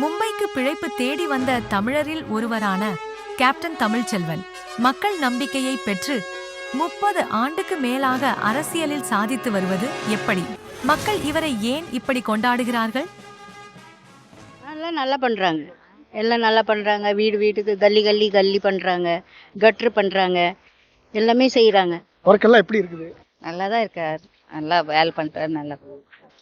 மும்பைக்கு பிழைப்பு தேடி வந்த தமிழரில் ஒருவரான கேப்டன் தமிழ்ச்செல்வன் மக்கள் நம்பிக்கையை பெற்று முப்பது ஆண்டுக்கு மேலாக அரசியலில் சாதித்து வருவது எப்படி? மக்கள் இவரை ஏன் இப்படி கொண்டாடுகிறார்கள்? எல்லாம் நல்லா பண்ணுறாங்க எல்லாம் நல்லா பண்ணுறாங்க வீடு வீட்டுக்கு கல்லி கல்லி கல்லி பண்ணுறாங்க கட்ரு பண்ணுறாங்க எல்லாமே செய்கிறாங்க ஒர்க்கெல்லாம் எப்படி இருக்குது? நல்லா தான் இருக்கார். நல்லா வேலை பண்ணுறாரு நல்லா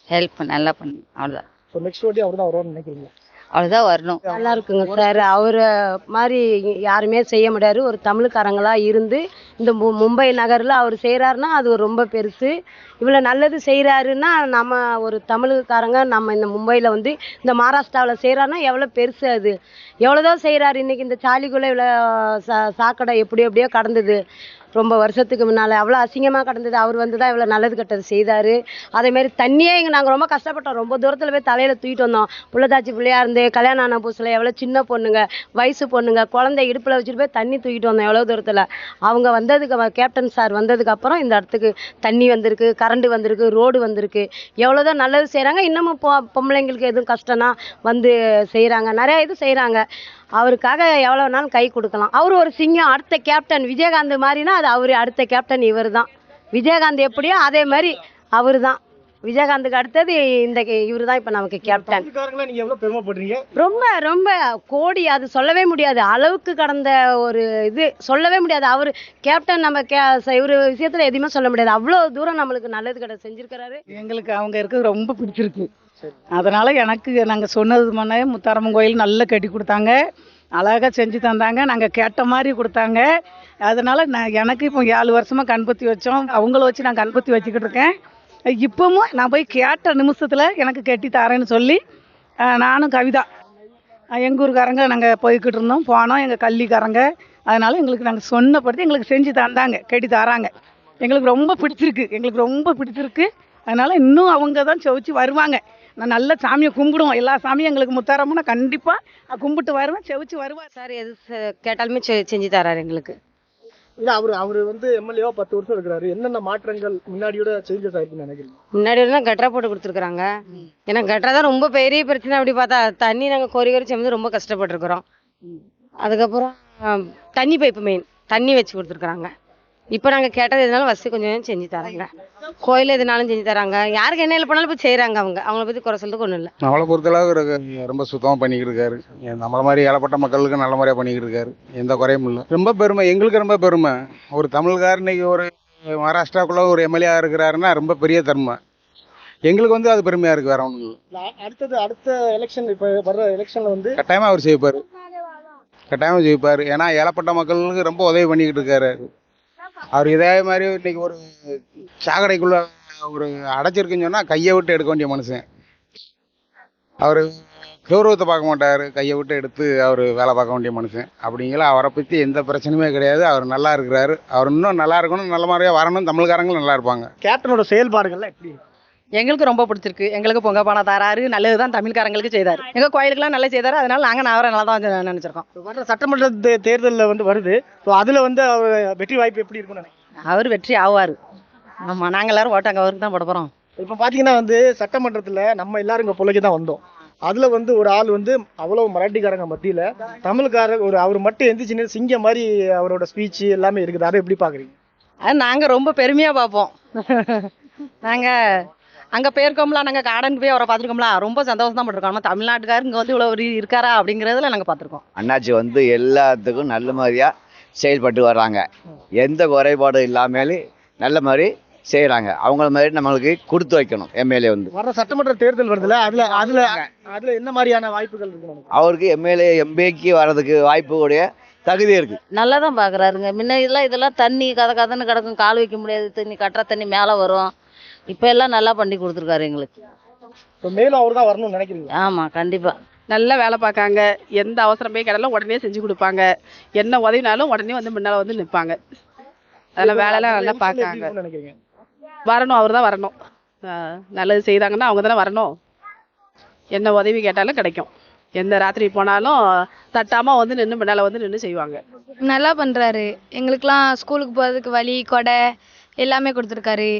ஹெல்ப் நல்லா பண்ணு. அவ்வளோதான் ஸோ நெக்ஸ்ட் வாட்டி அவர் தான் வருவார்னு நினைக்கிறீங்க அவ்வளோதான் வரணும். நல்லா இருக்குங்க சார். அவரை மாதிரி யாருமே செய்ய முடியாது. ஒரு தமிழ்காரங்களா இருந்து இந்த மு- மும்பை நகரில் அவர் செய்கிறாருன்னா அது ரொம்ப பெருசு. இவ்வளோ நல்லது செய்கிறாருன்னா நம்ம ஒரு தமிழ்காரங்க நம்ம இந்த மும்பையில் வந்து இந்த மகாராஷ்டிராவில் செய்கிறாருன்னா எவ்வளோ பெருசு அது. எவ்வளோதான் செய்கிறாரு இன்னைக்கு இந்த சாலிக்குள்ளே இவ்வளோ சா சாக்கடை எப்படி எப்படியோ கடந்தது. ரொம்ப வருஷத்துக்கு முன்னால். அவ்வளோ அசிங்கமாக கடந்தது. அவர் வந்து தான் இவ்வளோ நல்லது கெட்டது செய்தார். அதேமாரி தண்ணியே இங்கே நாங்கள் ரொம்ப கஷ்டப்பட்டோம். ரொம்ப தூரத்தில் போய் தலையில் தூக்கிட்டு வந்தோம். புள்ளதாச்சி பிள்ளையாக இருந்து கல்யாணம் ஆன புதுசில் எவ்வளோ சின்ன பொண்ணுங்க வயசு பொண்ணுங்க குழந்தை இடுப்பில் வச்சுட்டு போய் தண்ணி தூக்கிட்டு வந்தோம் எவ்வளோ தூரத்தில். அவங்க வந்ததுக்கு வ- கேப்டன் சார் வந்ததுக்கப்புறம் இந்த இடத்துக்கு தண்ணி வந்திருக்கு கரண்ட் வந்திருக்கு ரோடு வந்திருக்கு. எவ்வளோதான் நல்லது செய்கிறாங்க இன்னமும் பொ பொம்பளைங்களுக்கு எதுவும் கஷ்டம்னா வந்து செய்கிறாங்க நிறையா இது செய்கிறாங்க அவருக்காக எவ்வளோ நாள் கை கொடுக்கலாம். அவர் ஒரு சிங்கம் அடுத்த கேப்டன் விஜயகாந்த் மாதிரினா அது அவர் அடுத்த கேப்டன் இவர் தான் விஜயகாந்த் எப்படியோ அதே மாதிரி அவர் தான் விஜயகாந்துக்கு அடுத்தது இந்த இவர் தான் இப்போ நமக்கு கேப்டன் தமிழ்காரங்களா நீங்க எவ்வளவு பெருமைப்படுறீங்க ரொம்ப ரொம்ப கோடி அது சொல்லவே முடியாது. அளவுக்கு கடந்த ஒரு இது சொல்லவே முடியாது. அவர் கேப்டன் நம்ம கே இவர் விஷயத்துல எதுவுமே சொல்ல முடியாது. அவ்வளோ தூரம் நம்மளுக்கு நல்லது கடை செஞ்சிருக்கிறாரு. எங்களுக்கு அவங்க இருக்கிறது ரொம்ப பிடிச்சிருக்கு. அதனால எனக்கு நாங்கள் சொன்னது முன்னே முத்தாரம்மன் கோயில் நல்லா கட்டி கொடுத்தாங்க. அழகாக செஞ்சு தந்தாங்க. நாங்கள் கேட்ட மாதிரி கொடுத்தாங்க. அதனால நான் எனக்கு இப்போ ஏழு வருஷமா கண்பத்தி வச்சோம். அவங்கள வச்சு நான் கண்பத்தி வச்சுக்கிட்டு இருக்கேன். இப்பவும் நான் போய் கேட்ட நிமிஷத்தில் எனக்கு கட்டி தரேன்னு சொல்லி நானும் கவிதா எங்கள் ஊருக்காரங்க நாங்கள் போய்கிட்டு இருந்தோம். போனோம். எங்கள் கள்ளிக்காரங்க. அதனால் எங்களுக்கு நாங்கள் சொன்னப்படுத்தி எங்களுக்கு செஞ்சு தந்தாங்க. கட்டி தராங்க. எங்களுக்கு ரொம்ப பிடிச்சிருக்கு. எங்களுக்கு ரொம்ப பிடிச்சிருக்கு. அதனால இன்னும் அவங்க தான் செவிச்சு வருவாங்க. நான் நல்ல சாமியை கும்பிடுவோம். எல்லா சாமியும் எங்களுக்கு முத்தாரம்னா கண்டிப்பாக கும்பிட்டு வருவேன். செவிச்சு வருவார். சார் எது கேட்டாலுமே செஞ்சு தராரு எங்களுக்கு. இல்ல அவர் அவர் வந்து எம்எல்ஏவா பத்து வருஷம் இருக்கிறாரு. என்னென்ன மாற்றங்கள் முன்னாடியோட சேஞ்சஸ் ஆயிருக்குன்னு நினைக்கிறீங்க? முன்னாடி எல்லாம் கட்டரை போட்டு கொடுத்துருக்குறாங்க. ஏன்னா கட்டரை தான் ரொம்ப பெரிய பிரச்சனை அப்படி பார்த்தா தண்ணி நாங்கள் கோரி கோரி சேர்ந்து ரொம்ப கஷ்டப்பட்டுருக்குறோம். அதுக்கப்புறம் ஆம், தண்ணி பைப்பு மெயின் தண்ணி வச்சு கொடுத்துருக்குறாங்க. இப்போ நாங்கள் கேட்டது எதுனாலும் வசதி கொஞ்சம் செஞ்சு தராங்க. கோயில் எதுனாலும் செஞ்சு தராங்க. யாருக்கு என்ன இல்லை பண்ணாலும் இப்போ செய்கிறாங்க அவங்க. அவங்கள பற்றி குறை சொல்றதுக்கு ஒன்றும் இல்லை. நம்மளை பொறுத்தளவு இருக்கு. ரொம்ப சுத்தமாக பண்ணிக்கிட்டு இருக்காரு. நம்மள மாதிரி ஏழப்பட்ட மக்களுக்கு நல்ல முறையாக பண்ணிக்கிட்டு இருக்காரு. எந்த குறையும் இல்லை. ரொம்ப பெருமை. எங்களுக்கு ரொம்ப பெருமை. ஒரு தமிழ்கார் இன்னைக்கு ஒரு மகாராஷ்டிராக்குள்ள ஒரு எம்எல்ஏ இருக்கிறாருன்னா ரொம்ப பெரிய தருமை. எங்களுக்கு வந்து அது பெருமையாக இருக்குது வேற ஒன்றும் அடுத்தது அடுத்த எலெக்ஷன் இப்ப வர்ற எலெக்ஷன்ல வந்து கட்டாயமாக அவர் ஜெயிப்பார். கட்டாயமாக ஜெயிப்பார். ஏன்னா ஏழப்பட்ட மக்களுக்கு ரொம்ப உதவி பண்ணிக்கிட்டு இருக்காரு. அவர் இதே மாதிரி இன்னைக்கு ஒரு சாக்கடைக்குள்ள ஒரு அடைச்சிருக்குன்னு சொன்னால் கையை விட்டு எடுக்க வேண்டிய மனுஷன். அவர் கௌரவத்தை பார்க்க மாட்டார். கையை விட்டு எடுத்து அவர் வேலை பார்க்க வேண்டிய மனுஷன். அப்படிங்கிற அவரை பற்றி எந்த பிரச்சனையுமே கிடையாது. அவர் நல்லா இருக்கிறாரு. அவர் இன்னும் நல்லா இருக்கணும் நல்ல மாதிரியாக வரணும். தமிழ்காரங்களும் நல்லா இருப்பாங்க. கேப்டனோட செயல்பாடுகள்லாம் எப்படி எங்களுக்கு ரொம்ப பிடிச்சிருக்கு. எங்களுக்கு பொங்க பானை தராரு நல்லது தான் தமிழ்காரங்களுக்கு செய்தார். எங்கள் கோயிலுக்குலாம் நல்லா செய்தார். அதனால நாங்கள் அவரை நல்லா தான் நினச்சிருக்கோம். வர்ற சட்டமன்ற தேர்தல்ல வந்து வருது. ஸோ அதுல வந்து அவர் வெற்றி வாய்ப்பு எப்படி இருக்கும்னு அவர் வெற்றி ஆவார். ஆமாம் நாங்கள் எல்லாரும் ஓட்டாங்க அவருக்கு தான் போட போகிறோம் இப்போ பாத்தீங்கன்னா வந்து சட்டமன்றத்துல நம்ம எல்லாரும் இங்க பொழைக்க தான் வந்தோம். அதுல வந்து ஒரு ஆள் வந்து அவ்வளவு மராட்டிக்காரங்க மத்தியில தமிழ்காரர் ஒரு அவர் மட்டும் எந்திரிச்சு சிங்க மாதிரி அவரோட ஸ்பீச் எல்லாமே இருக்குது. அதை எப்படி பாக்குறீங்க? அது நாங்கள் ரொம்ப பெருமையாக பார்ப்போம் நாங்கள் அங்கே போயிருக்கோம்ல நாங்கள் கார்டனுக்கு போய் அவரை பார்த்துருக்கோம்ல ரொம்ப சந்தோஷம் தான் பட்டிருக்கோம். நம்ம தமிழ்நாட்டுக்காரர் இங்கே வந்து இவ்வளோ இருக்காரா அப்படிங்கிறதுல நாங்கள் பார்த்துருக்கோம். அண்ணாச்சி வந்து எல்லாத்துக்கும் நல்ல மாதிரியாக செயல்பட்டு வர்றாங்க. எந்த குறைபாடும் இல்லாமலே நல்ல மாதிரி செய்கிறாங்க அவங்கள மாதிரி நம்மளுக்கு கொடுத்து வைக்கணும் எம்எல்ஏ வந்து. வர்ற சட்டமன்ற தேர்தல் வருதுல அதுல அதுல அதுல என்ன மாதிரியான வாய்ப்புகள் இருக்கு நமக்கு? அவருக்கு எம்எல்ஏ எம்பிக்கு வர்றதுக்கு வாய்ப்பு உடைய தகுதி இருக்கு. நல்லா தான் பார்க்குறாருங்க முன்ன இதெல்லாம் இதெல்லாம் தண்ணி கதை கதைன்னு கிடக்கும் கால் வைக்க முடியாது தண்ணி கட்டுற தண்ணி மேலே வரும். இப்போ எல்லாம் நல்லா பண்ணி கொடுத்துருக்காரு எங்களுக்கு. இப்போ மேலும் அவர் தான் வரணும்னு நினைக்கிறீங்க? ஆமாம் கண்டிப்பாக நல்லா வேலை பார்க்காங்க. எந்த அவசரம் போய் கிடலும் உடனே செஞ்சு கொடுப்பாங்க. என்ன உதவினாலும் உடனே வந்து முன்னால வந்து நிற்பாங்க அதெல்லாம் வேலையெல்லாம் நல்லா பார்க்காங்க. நினைக்கிறீங்க? வரணும் அவர் தான் வரணும். நல்லது செய்தாங்கன்னா அவங்க தானே வரணும். என்ன உதவி கேட்டாலும் கிடைக்கும். எந்த ராத்திரி போனாலும் தட்டாம வந்து நின்று முன்னால வந்து நின்று செய்வாங்க. நல்லா பண்ணுறாரு எங்களுக்கெல்லாம் ஸ்கூலுக்கு போகிறதுக்கு வழி கொடை எல்லாமே கொடுத்துருக்காரு.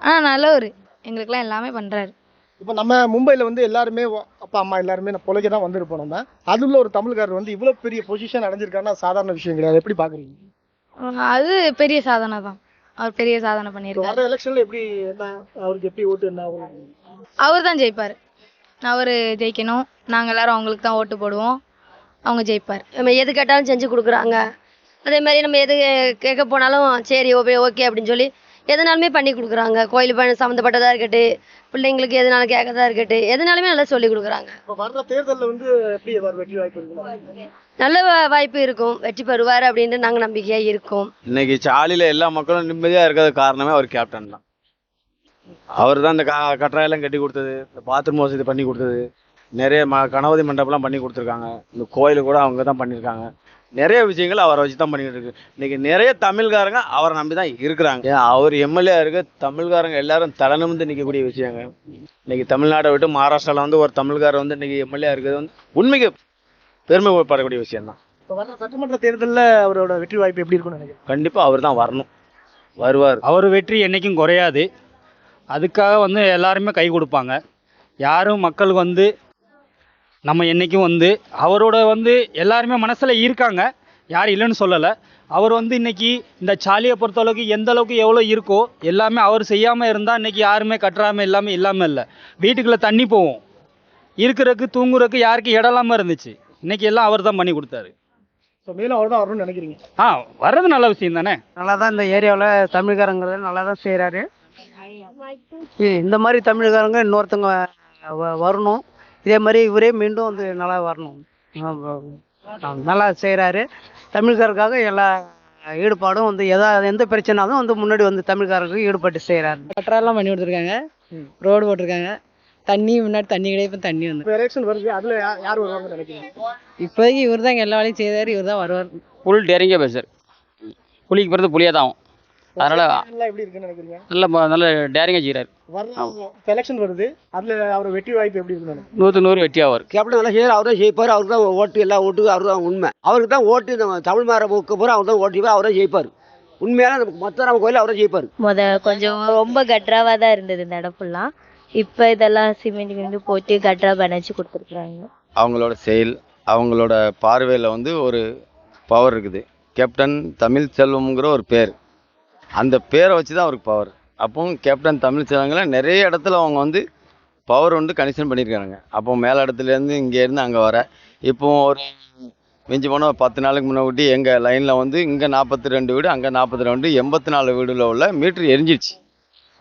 ஆனால் நல்லவர். எங்களுக்கெல்லாம் எல்லாமே பண்ணுறாரு இப்போ நம்ம மும்பைல வந்து எல்லாருமே அப்பா அம்மா எல்லாருமே நான் பொழைக்க தான் வந்திருப்போம் நம்ம. அதுல ஒரு தமிழ்காரர் வந்து இவ்வளவு பெரிய பொசிஷன் அடைஞ்சிருக்காருன்னா சாதாரண விஷயம் கிடையாது. எப்படி பாக்குறீங்க? அது பெரிய சாதனை தான். அவர் பெரிய சாதனை பண்ணியிருக்காரு. வர எலெக்ஷன்ல எப்படி என்ன அவருக்கு எப்படி ஓட்டு என்ன? அவர் தான் ஜெயிப்பார். அவர் ஜெயிக்கணும். நாங்கள் எல்லாரும் அவங்களுக்கு தான் ஓட்டு போடுவோம். அவங்க ஜெயிப்பார். நம்ம எது கேட்டாலும் செஞ்சு கொடுக்குறாங்க. அதே மாதிரி நம்ம எது கேட்க போனாலும் சரி ஓகே ஓகே அப்படின்னு சொல்லி எதுனாலுமே பண்ணி கொடுக்குறாங்க. கோயில் பயணம் சம்மந்தப்பட்டதாக இருக்கட்டும் பிள்ளைங்களுக்கு எதுனாலும் கேட்கறதா இருக்கட்டும் எதுனாலுமே நல்லா சொல்லி கொடுக்குறாங்க. இப்ப வர்ற தேர்தல்ல வந்து எப்படி அவர் வெற்றி வாய்ப்பு இருக்கு நல்ல வாய்ப்பு இருக்கும். வெற்றி பெறுவார் அப்படின்னு நாங்கள் நம்பிக்கையாக இருக்கோம். இன்னைக்கு சாலியில் எல்லா மக்களும் நிம்மதியாக இருக்கிறது காரணமே அவர் கேப்டன் தான். அவர் தான் இந்த க கட்டுறாயெல்லாம் கட்டி கொடுத்தது இந்த பாத்ரூம் வசதி பண்ணி கொடுத்தது. நிறைய ம கணபதி மண்டபம்லாம் பண்ணி கொடுத்துருக்காங்க. இந்த கோயில் கூட அவங்க தான் பண்ணியிருக்காங்க. நிறைய விஷயங்கள் அவரை வச்சு தான் பண்ணிக்கிட்டு இருக்கு. இன்னைக்கு நிறைய தமிழ்காரங்க அவரை நம்பி தான் இருக்கிறாங்க. அவர் எம்எல்ஏ இருக்க தமிழ்காரங்க எல்லாரும் தலை நிமிர்ந்து நிற்கக்கூடிய விஷயங்க. இன்னைக்கு தமிழ்நாட்டை விட்டு மகாராஷ்டிராவில் வந்து ஒரு தமிழ்காரர் வந்து இன்னைக்கு எம்எல்ஏ இருக்கிறது வந்து உண்மைக்கு பெருமைப்படக்கூடிய விஷயம் தான். இப்ப வர்ற சட்டமன்ற தேர்தல்ல அவரோட வெற்றி வாய்ப்பு எப்படி இருக்கும்னு நினைக்கிறேன் கண்டிப்பாக அவர் தான் வரணும். வருவார். அவர் வெற்றி என்றைக்கும் குறையாது. அதுக்காக வந்து எல்லாருமே கை கொடுப்பாங்க. யாரும் மக்களுக்கு வந்து நம்ம என்றைக்கும் வந்து அவரோட வந்து எல்லாருமே மனசில் இருக்காங்க. யாரும் இல்லைன்னு சொல்லலை. அவர் வந்து இன்னைக்கு இந்த சாலியை பொறுத்தளவுக்கு எந்த அளவுக்கு எவ்வளோ இருக்கோ எல்லாமே அவர் செய்யாமல் இருந்தால் இன்னைக்கு யாருமே கட்டுறாமல் எல்லாமே இல்லாமல் இல்லை. வீட்டுக்குள்ளே தண்ணி போவோம் இருக்கிறதுக்கு தூங்குறதுக்கு யாருக்கும் இடம் இல்லாமல் இருந்துச்சு. இன்னைக்கு எல்லாம் அவர் தான் பண்ணி கொடுத்தாரு. ஸோ மேலும் அவர் தான் வரணும்னு நினைக்கிறீங்க? ஆ வர்றது நல்ல விஷயம் தானே? நல்லா தான் இந்த ஏரியாவில் தமிழ்காரங்க நல்லா தான் செய்கிறாரு இந்த மாதிரி தமிழ்காரங்க இன்னொருத்தவங்க வ- வரணும். இதே மாதிரி இவரே மீண்டும் வந்து நல்லா வரணும். நல்லா செய்கிறாரு தமிழ்காரருக்காக எல்லா ஈடுபாடும் வந்து எதா எந்த பிரச்சனாலும் வந்து முன்னாடி வந்து தமிழ்காரருக்கு ஈடுபட்டு செய்கிறாரு கட்டரெல்லாம் பண்ணி கொடுத்துருக்காங்க. ரோடு போட்டிருக்காங்க. தண்ணி முன்னாடி தண்ணி கிடையாது இப்போ தண்ணி வந்து. எலெக்ஷன் வருது அதுல யார் வருவாங்கன்னு நினைக்கிறீங்க? இப்போதைக்கு இவர் தான் எல்லா வேலையும் செய்தார் இவர் தான் வருவார். புல் டேரிங்கே பேசுறார். புலிக்கு பிறகு புளியாக தான் ஆகும். அதனால எல்லாம் எப்படி இருக்குன்னு நினைக்கிறீங்க? நல்ல நல்ல டேரிங்காக செய்கிறார் எலெக்ஷன் வருது. அதுல அவர் வெற்றி வாய்ப்பு எப்படி இருக்குன்னு நூற்று நூறு வெற்றி ஆவார். கேப்டன் நல்லா செய்யறாரு அவர் தான் ஜெயிப்பார். அவருக்கு தான் ஓட்டு எல்லா ஓட்டுக்கும் அவர் தான் உண்மை. அவருக்கு தான் ஓட்டு நம்ம தமிழ் மாற போக்க போகிற அவர் தான் ஓட்டு அவர் தான் ஜெயிப்பார். உண்மையான நமக்கு மொத்த நம்ம கோயில் அவர் ஜெயிப்பார். முத கொஞ்சம் ரொம்ப கட்ராவாக தான் இருந்தது இந்த இடம் ஃபுல்லாக இப்போ இதெல்லாம் சிமெண்ட் கிமெண்ட் போட்டு கட்ரா பனச்சு கொடுத்துருக்குறாங்க. அவங்களோட செயல் அவங்களோட பார்வையில் வந்து ஒரு பவர் இருக்குது. கேப்டன் தமிழ் செல்வம்ங்கிற ஒரு பேர். அந்த பேரை வச்சு தான் அவருக்கு பவர் அப்போ கேப்டன் தமிழ் நிறைய இடத்துல அவங்க வந்து பவர் வந்து கனெக்ஷன் பண்ணியிருக்காங்க அப்போ மேல இடத்துலேருந்து இங்கேருந்து அங்கே வர. இப்போ ஒரு மிஞ்சி போனால் ஒரு பத்து நாளுக்கு முன்னாடி எங்கள் லைனில் வந்து இங்கே நாற்பத்தி ரெண்டு வீடு அங்கே நாற்பத்தி ரெண்டு எண்பத்தி நாலு வீடுல உள்ள மீட்ரு எரிஞ்சிடுச்சு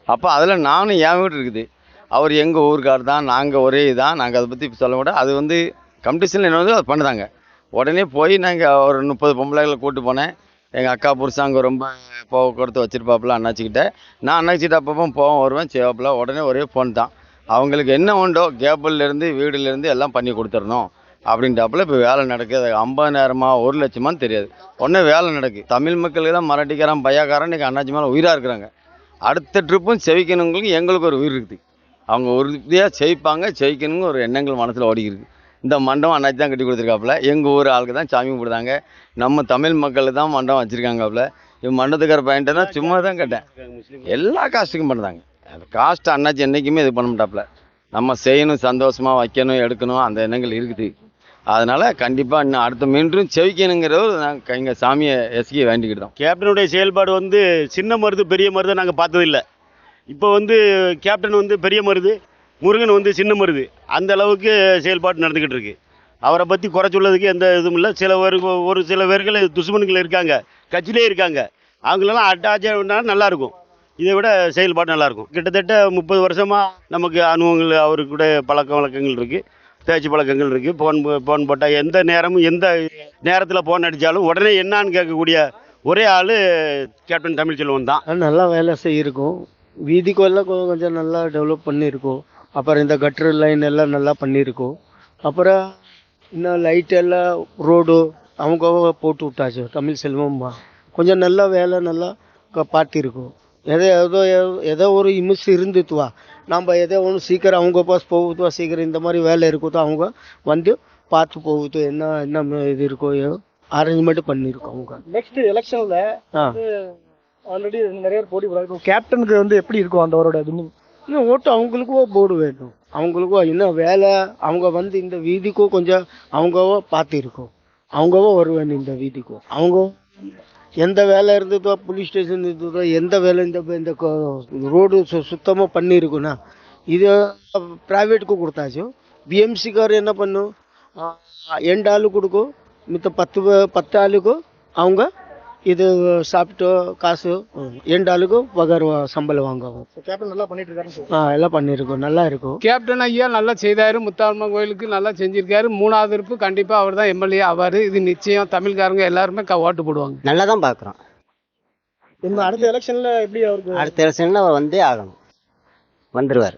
அப்போ அதில் நானும் என் வீடு இருக்குது. அவர் எங்கள் ஊருக்கார் தான் நாங்கள் ஒரே இதான் நாங்கள் அதை பற்றி சொல்ல மாட்டோம். அது வந்து கம்பெடிஷனில் என்ன வந்து அதை பண்ணுறாங்க உடனே போய் நாங்கள் ஒரு முப்பது பொம்பளைகளை கூப்பிட்டு போனேன். எங்கள் அக்கா புருஷன் அங்கே ரொம்ப போக்குவரத்து வச்சுருப்பாப்புல அண்ணாச்சிக்கிட்ட. நான் அண்ணாச்சிக்கிட்ட அப்பப்போ போவேன் வருவேன் செய்வாப்புல உடனே ஒரே ஃபோன் தான். அவங்களுக்கு என்ன உண்டோ கேபிள்லேருந்து வீடுலேருந்து எல்லாம் பண்ணி கொடுத்துடணும் அப்படின்ட்டாப்புல. இப்போ வேலை நடக்குது. ஐம்பதாயிரமா ஒரு லட்சமான்னு தெரியாது. உடனே வேலை நடக்குது தமிழ் மக்களுக்கு தான் மராட்டிக்காரன் பையாக்காரன் இன்றைக்கி அண்ணாச்சி மேலே உயிராக இருக்கிறாங்க. அடுத்த ட்ரிப்பும் செவிக்கணுங்களுக்கு எங்களுக்கு ஒரு உயிர் இருக்குது அவங்க உறுதியாக ஜெயிப்பாங்க ஜெயிக்கணுங்க ஒரு எண்ணங்கள் மனசில் ஓடிக்கிருக்கு இந்த மண்டபம் அண்ணாச்சி தான் கட்டி கொடுத்துருக்காப்புல. எங்கள் ஊர் ஆளுக்கு தான் சாமி கும்பிடுதாங்க நம்ம தமிழ் மக்கள் தான் மண்டபம் வச்சுருக்காங்கப்புல. இவன் மண்டபத்துக்கார பையன்ட்டு தான் சும்மா தான் கேட்டேன். எல்லா காஸ்ட்டுக்கும் பண்ணுறாங்க. அந்த காஸ்ட் அண்ணாச்சி என்றைக்குமே இது பண்ண மாட்டாப்புல. நம்ம செய்யணும் சந்தோஷமாக வைக்கணும் எடுக்கணும் அந்த எண்ணங்கள் இருக்குது. அதனால் கண்டிப்பாக இன்னும் அடுத்த மீண்டும் செவிக்கணுங்கிறது நாங்கள் எங்கள் சாமியை எஸ்கி வேண்டிக்கிட்டோம் கேப்டனுடைய செயல்பாடு வந்து சின்ன மருது பெரிய மருது நாங்கள் பார்த்ததில்ல. இப்போ வந்து கேப்டன் வந்து பெரிய மருது முருகன் வந்து சின்ன மருது. அந்த அளவுக்கு செயல்பாடு நடந்துக்கிட்டு இருக்கு. அவரை பற்றி குறை சொல்லதுக்கு எந்த இதுவும் இல்லை. சில பேர் ஒரு சில பேர்கள் துஷ்மன்கள் இருக்காங்க. கட்சியிலே இருக்காங்க. அவங்களெல்லாம் அட்டாச்சாக நல்லாயிருக்கும் இதை விட செயல்பாடு நல்லாயிருக்கும் கிட்டத்தட்ட முப்பது வருஷமாக நமக்கு அனுபவங்கள் அவரு கூட பழக்க வழக்கங்கள் இருக்குது பேச்சு பழக்கங்கள் இருக்குது ஃபோன் ஃபோன் போட்டால் எந்த நேரமும் எந்த நேரத்தில் ஃபோன் அடித்தாலும் உடனே என்னான்னு கேட்கக்கூடிய ஒரே ஆள் கேப்டன் தமிழ்ச்செல்வன் தான். நல்லா வேலை செய்யிருக்கோம். வீதிக்கெல்லாம் கொ- கொஞ்சம் நல்லா டெவலப் பண்ணியிருக்கோம். அப்புறம் இந்த கட்டர் லைன் எல்லாம் நல்லா பண்ணியிருக்கோம். அப்புறம் இன்னும் லைட் எல்லாம் ரோடு அவங்க போட்டு விட்டாச்சு தமிழ் செல்வம்மா. கொஞ்சம் நல்லா வேலை நல்லா பார்த்திருக்கோம். எதோ ஏதோ ஏதோ ஒரு இமிஸ் இருந்துத்துவா நம்ம எதோ ஒன்று சீக்கிரம் அவங்க பாஸ் போகுதுவா சீக்கிரம் இந்த மாதிரி வேலை இருக்குதோ அவங்க வந்து பார்த்து போகுது என்ன என்ன இது இருக்கோ அரேஞ்ச்மெண்ட் பண்ணியிருக்கோம் அவங்க. நெக்ஸ்ட் எலெக்ஷன்ல ஆல்ரெடி நிறைய போட்டி போடுறாங்க. கேப்டனுக்கு வந்து எப்படி இருக்கும் அந்த அவரோட இன்னும் ஓட்டு அவங்களுக்கும் போர்டு வேணும் அவங்களுக்கும் இன்னும் வேலை அவங்க வந்து இந்த வீதிக்கும் கொஞ்சம் அவங்கவோ பார்த்து இருக்கும் அவங்கவோ வருவேன் இந்த வீதிக்கும் அவங்க எந்த வேலை இருந்ததோ போலீஸ் ஸ்டேஷன் இருந்ததோ எந்த வேலை இந்த இந்த ரோடு சு சுத்தமாக பண்ணியிருக்குன்னா இது ப்ரைவேட்டுக்கு கொடுத்தாச்சு பிஎம்சிக்கார் என்ன பண்ணும் ஆ, எண்டு ஆளு கொடுக்கும் மித்த பத்து பே- பத்து ஆளுக்கும் அவங்க இது சாப்பிட்டு காசு ம், எண்டு ஆளுக்கும் பகர் சம்பளம் வாங்குவோம் கேப்டன் நல்லா பண்ணிட்டு சொல்லுங்க ஆ எல்லாம் பண்ணியிருக்கோம் நல்லா இருக்கும். கேப்டன் ஐயா நல்லா செய்தாரு. முத்தாரம்மன் கோயிலுக்கு நல்லா செஞ்சிருக்காரு. மூணாவது இருப்பு கண்டிப்பாக அவர் தான் எம்எல்ஏ ஆவார். இது நிச்சயம் தமிழ்காரங்க எல்லாருமே க- ஓட்டு போடுவாங்க. நல்லா தான் பார்க்குறோம் இந்த அடுத்த எலெக்ஷன்ல எப்படி அவருக்கு அடுத்த எலெக்ஷனில் அவர் வந்தே ஆகணும். வந்துடுவார்